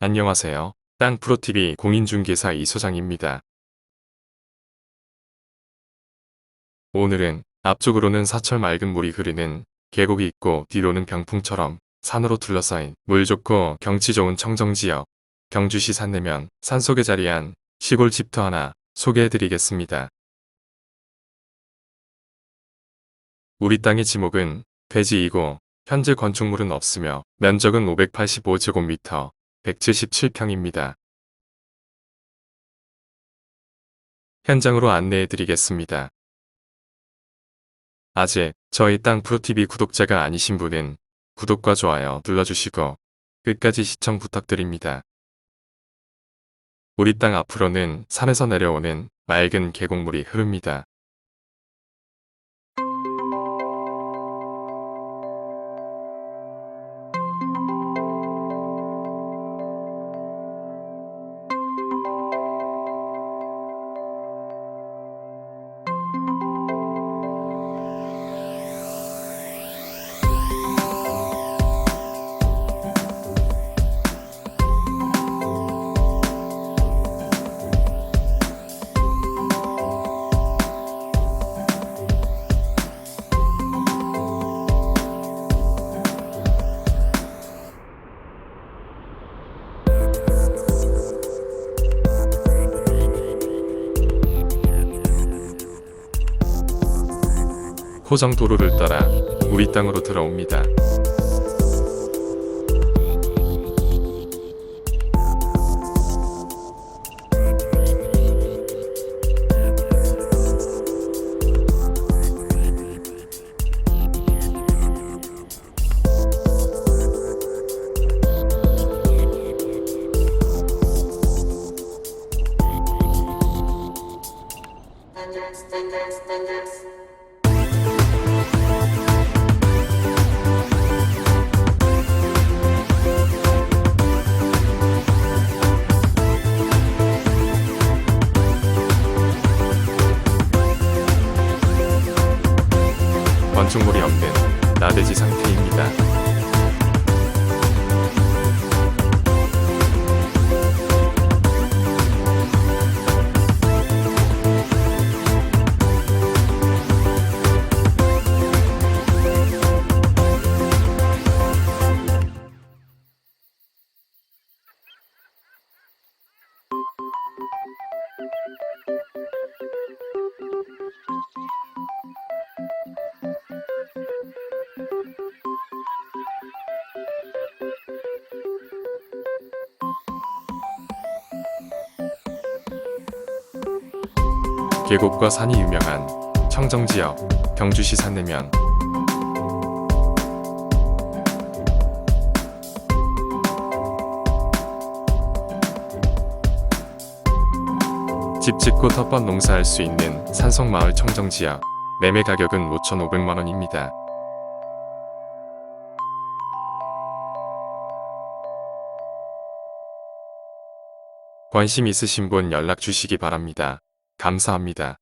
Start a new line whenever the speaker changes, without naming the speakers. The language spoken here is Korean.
안녕하세요. 땅프로TV 공인중개사 이소장입니다. 오늘은 앞쪽으로는 사철 맑은 물이 흐르는 계곡이 있고 뒤로는 병풍처럼 산으로 둘러싸인 물 좋고 경치 좋은 청정지역 경주시 산내면 산속에 자리한 시골 집터 하나 소개해드리겠습니다. 우리 땅의 지목은 돼지이고 현재 건축물은 없으며 면적은 585제곱미터 177평입니다. 현장으로 안내해 드리겠습니다. 아직 저희 땅 프로TV 구독자가 아니신 분은 구독과 좋아요 눌러주시고 끝까지 시청 부탁드립니다. 우리 땅 앞으로는 산에서 내려오는 맑은 계곡물이 흐릅니다. 호정 도로를 따라 우리 땅으로 들어옵니다. 건축물이 없는 나대지 상태입니다. 계곡과 산이 유명한 청정지역 경주시 산내면 집 짓고 텃밭 농사할 수 있는 산속마을 청정지역 매매 가격은 5,500만원입니다. 관심 있으신 분 연락 주시기 바랍니다. 감사합니다.